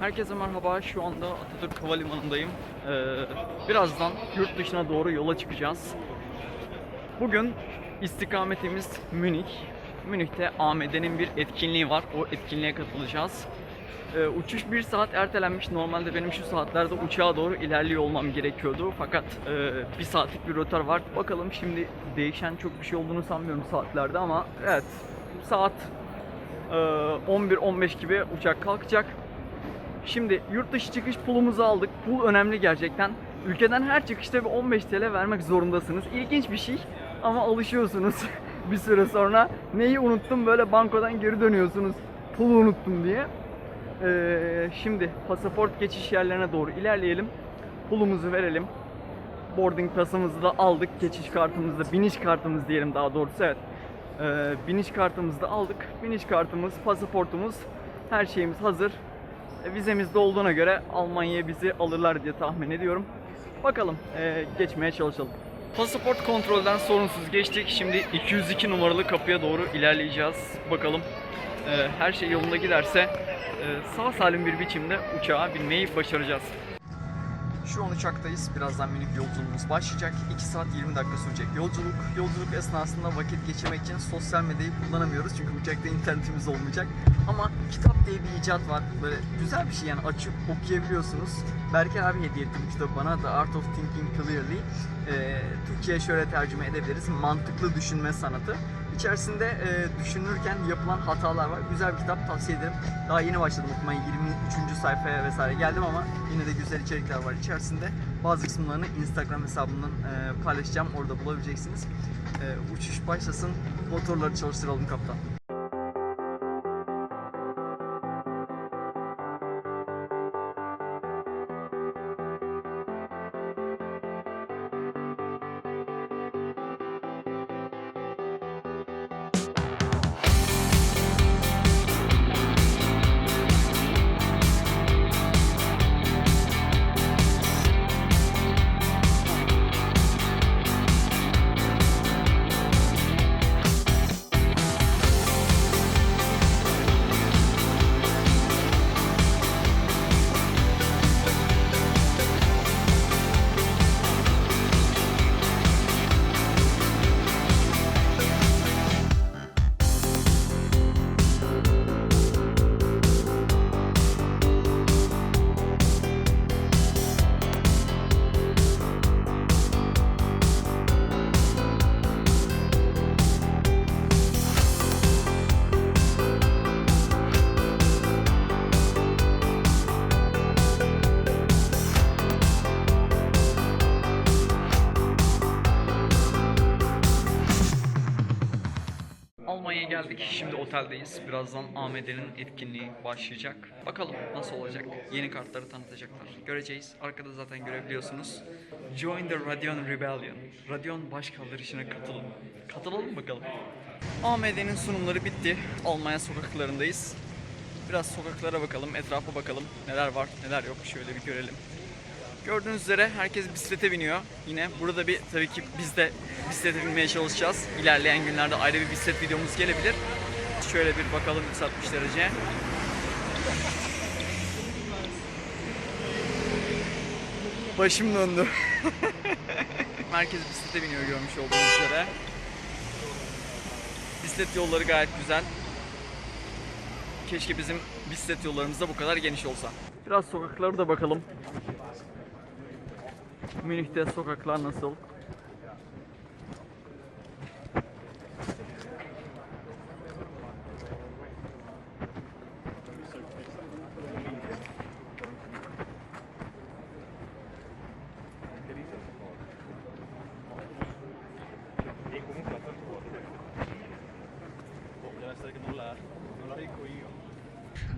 Herkese merhaba. Şu anda Atatürk Havalimanı'ndayım. Ee, birazdan yurt dışına doğru yola çıkacağız. Bugün istikametimiz Münih. Münih'te AMD'nin bir etkinliği var. O etkinliğe katılacağız. Ee, uçuş bir saat ertelenmiş. Normalde benim şu saatlerde uçağa doğru ilerliyor olmam gerekiyordu. Fakat e, bir saatlik bir rötar var. Bakalım şimdi değişen çok bir şey olduğunu sanmıyorum saatlerde ama evet saat e, 11-15 gibi uçak kalkacak. Şimdi yurt dışı çıkış pulumuzu aldık. Pul önemli gerçekten. Ülkeden her çıkışta bir 15 TL vermek zorundasınız. İlginç bir şey ama alışıyorsunuz bir süre sonra. Neyi unuttum böyle bankodan geri dönüyorsunuz. Pulu unuttum diye. Ee, şimdi pasaport geçiş yerlerine doğru ilerleyelim. Pulumuzu verelim. Boarding pasımızı da aldık. Geçiş kartımızı biniş kartımız diyelim daha doğrusu evet. Ee, biniş kartımızı da aldık. Biniş kartımız, pasaportumuz, her şeyimiz hazır. E, Vizemiz de olduğuna göre Almanya'ya bizi alırlar diye tahmin ediyorum. Bakalım e, geçmeye çalışalım. Pasaport kontrolden sorunsuz geçtik. Şimdi 202 numaralı kapıya doğru ilerleyeceğiz. Bakalım e, her şey yolunda giderse e, sağ salim bir biçimde uçağa binmeyi başaracağız. Şu an uçaktayız. Birazdan minik yolculuğumuz başlayacak. 2 saat 20 dakika sürecek yolculuk. Yolculuk esnasında vakit geçirmek için sosyal medyayı kullanamıyoruz. Çünkü uçakta internetimiz olmayacak. Ama kitap diye bir icat var. Böyle güzel bir şey yani açıp okuyabiliyorsunuz. Berker abi hediye etti bu kitabı bana. The Art of Thinking Clearly. Ee, Türkçe'ye şöyle tercüme edebiliriz. Mantıklı düşünme sanatı. İçerisinde e, düşünürken yapılan hatalar var. Güzel bir kitap tavsiye ederim. Daha yeni başladım okumaya. 23. sayfaya vesaire geldim ama yine de güzel içerikler var içerisinde. Bazı kısımlarını Instagram hesabımdan e, paylaşacağım. Orada bulabileceksiniz. E, uçuş başlasın. Motorları çalıştıralım kaptan. Geldik. Şimdi oteldeyiz. Birazdan AMD'nin etkinliği başlayacak. Bakalım nasıl olacak. Yeni kartları tanıtacaklar. Göreceğiz. Arkada zaten görebiliyorsunuz. Join the Radeon Rebellion. Radeon baş kaldırışına katılın. Katılalım bakalım. AMD'nin sunumları bitti. Almanya sokaklarındayız. Biraz sokaklara bakalım, etrafa bakalım. Neler var, neler yok. Şöyle bir görelim. Gördüğünüz üzere herkes bisiklete biniyor. Yine burada bir tabii ki biz de bisiklete binmeye çalışacağız. İlerleyen günlerde ayrı bir bisiklet videomuz gelebilir. Şöyle bir bakalım 360 derece. Başım döndü. Herkes bisiklete biniyor görmüş olduğunuz üzere. Bisiklet yolları gayet güzel. Keşke bizim bisiklet yollarımız da bu kadar geniş olsa. Biraz sokaklara da bakalım. Münih'te sokaklar nasıl?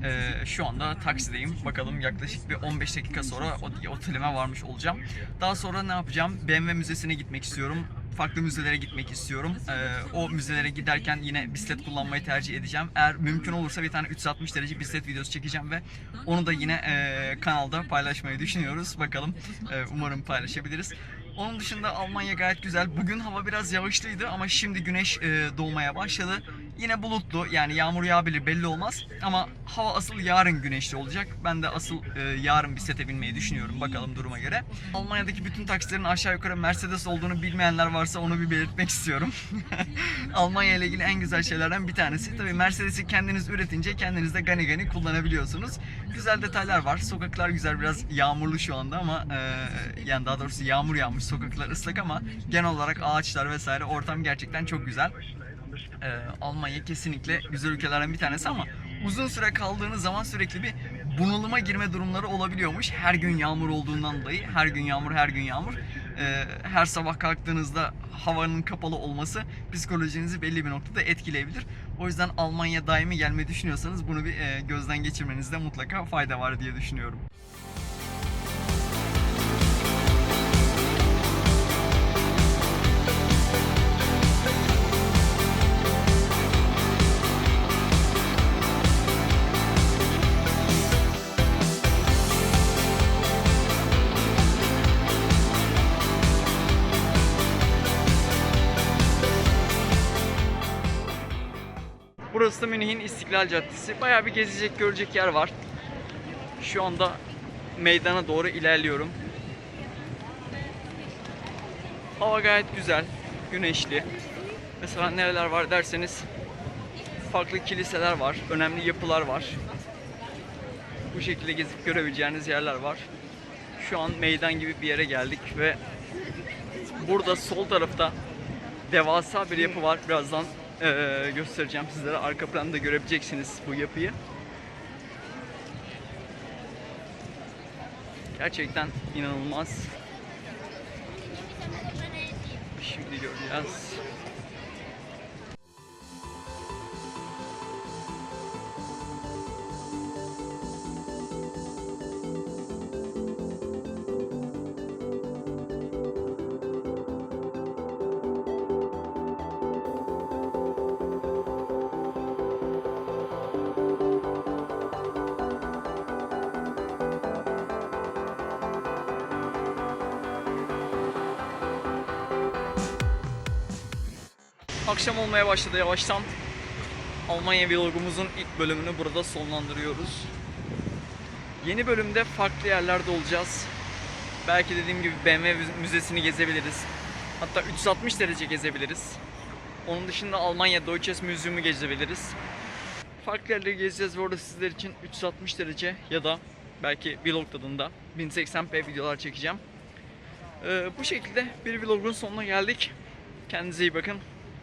Ee, şu anda taksideyim. Bakalım yaklaşık bir 15 dakika sonra o- otelime varmış olacağım. Daha sonra ne yapacağım? BMW Müzesi'ne gitmek istiyorum. Farklı müzelere gitmek istiyorum. Ee, o müzelere giderken yine bisiklet kullanmayı tercih edeceğim. Eğer mümkün olursa bir tane 360 derece bisiklet videosu çekeceğim ve onu da yine e, kanalda paylaşmayı düşünüyoruz. Bakalım e, umarım paylaşabiliriz. Onun dışında Almanya gayet güzel. Bugün hava biraz yağışlıydı ama şimdi güneş e, doğmaya başladı. Yine bulutlu yani yağmur yağabilir belli olmaz ama hava asıl yarın güneşli olacak. Ben de asıl e, yarın bisiklete binmeyi düşünüyorum bakalım duruma göre. Almanya'daki bütün taksilerin aşağı yukarı Mercedes olduğunu bilmeyenler varsa onu bir belirtmek istiyorum. Almanya ile ilgili en güzel şeylerden bir tanesi. Tabii Mercedes'i kendiniz üretince kendiniz de gani gani kullanabiliyorsunuz. Güzel detaylar var. Sokaklar güzel biraz yağmurlu şu anda ama e, yani daha doğrusu yağmur yağmış sokaklar ıslak ama genel olarak ağaçlar vesaire ortam gerçekten çok güzel. Ee, Almanya kesinlikle güzel ülkelerden bir tanesi ama uzun süre kaldığınız zaman sürekli bir bunalıma girme durumları olabiliyormuş. Her gün yağmur olduğundan dolayı her gün yağmur her gün yağmur. Ee, her sabah kalktığınızda havanın kapalı olması psikolojinizi belli bir noktada etkileyebilir. O yüzden Almanya daimi gelmeyi düşünüyorsanız bunu bir e, gözden geçirmenizde mutlaka fayda var diye düşünüyorum. Burası da Münih'in İstiklal Caddesi. Bayağı bir gezecek, görecek yer var. Şu anda meydana doğru ilerliyorum. Hava gayet güzel, güneşli. Mesela nereler var derseniz farklı kiliseler var, önemli yapılar var. Bu şekilde gezip görebileceğiniz yerler var. Şu an meydan gibi bir yere geldik ve burada sol tarafta devasa bir yapı var. Birazdan eee, göstereceğim sizlere. Arka planda görebileceksiniz bu yapıyı. Gerçekten inanılmaz. Şimdi göreceğiz. Akşam olmaya başladı yavaştan. Almanya vlogumuzun ilk bölümünü burada sonlandırıyoruz. Yeni bölümde farklı yerlerde olacağız. Belki dediğim gibi BMW müzesini gezebiliriz. Hatta 360 derece gezebiliriz. Onun dışında Almanya Deutsches Museum'u gezebiliriz. Farklı yerleri gezeceğiz ve orada sizler için 360 derece ya da belki vlog tadında 1080p videolar çekeceğim. Ee, bu şekilde bir vlogun sonuna geldik. Kendinize iyi bakın.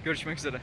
Görüşmek üzere.